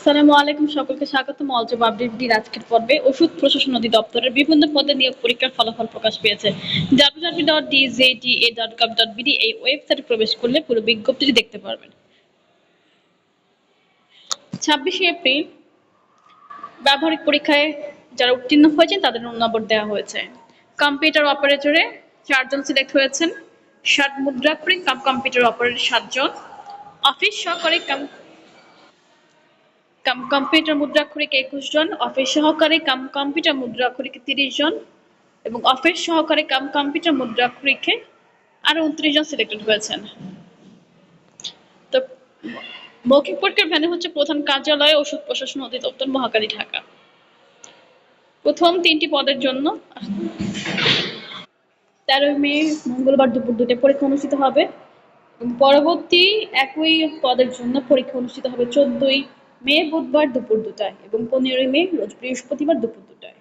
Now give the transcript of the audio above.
আসসালামু আলাইকুম, সকলকে স্বাগতম। অলজব আপডেটের আজকের পর্বে ওষুধ প্রশাসন অধিদপ্তরের বিভিন্ন পদে নিয়োগ পরীক্ষার ফলাফল প্রকাশ পেয়েছে। www.djta.gov.bd এই ওয়েবসাইটে প্রবেশ করলে পুরো বিজ্ঞপ্তিটি দেখতে পারবেন। ছাব্বিশে এপ্রিল, ব্যবহারিক পরীক্ষায় যারা উত্তীর্ণ হয়েছেন, তাদের নম্বর দেওয়া হয়েছে। কম্পিউটার অপারেটরে চারজন সিলেক্ট হয়েছেন। ষাট মুদ্রাক্ষরিক কাম কম্পিউটার অপারেটর সাতজন। অফিস সহকারী কম্পিউটার মুদ্রাক্ষরিক একুশ জন, অফিস সহকারে কাম কম্পিউটার মুদ্রাক্ষরিক তিরিশ জন এবং অফিস সহকারে কাম কম্পিউটার মুদ্রাক্ষরিকে আরও উনত্রিশ জন সিলেক্টেড হয়েছেন। তো মৌখিক পরীক্ষার ভ্যানু হচ্ছে প্রধান কার্যালয়, ওষুধ প্রশাসন অধিদপ্তর, মহাকালী ঢাকা। প্রথম তিনটি পদের জন্য তেরোই মে, মঙ্গলবার দুপুর দুটোয় পরীক্ষা অনুষ্ঠিত হবে পরবর্তী একই পদের জন্য পরীক্ষা অনুষ্ঠিত হবে চোদ্দই মে বুধবার দুপুর দুটায় এবং পনেরোই মে রোজ বৃহস্পতিবার দুপুর দুটায়।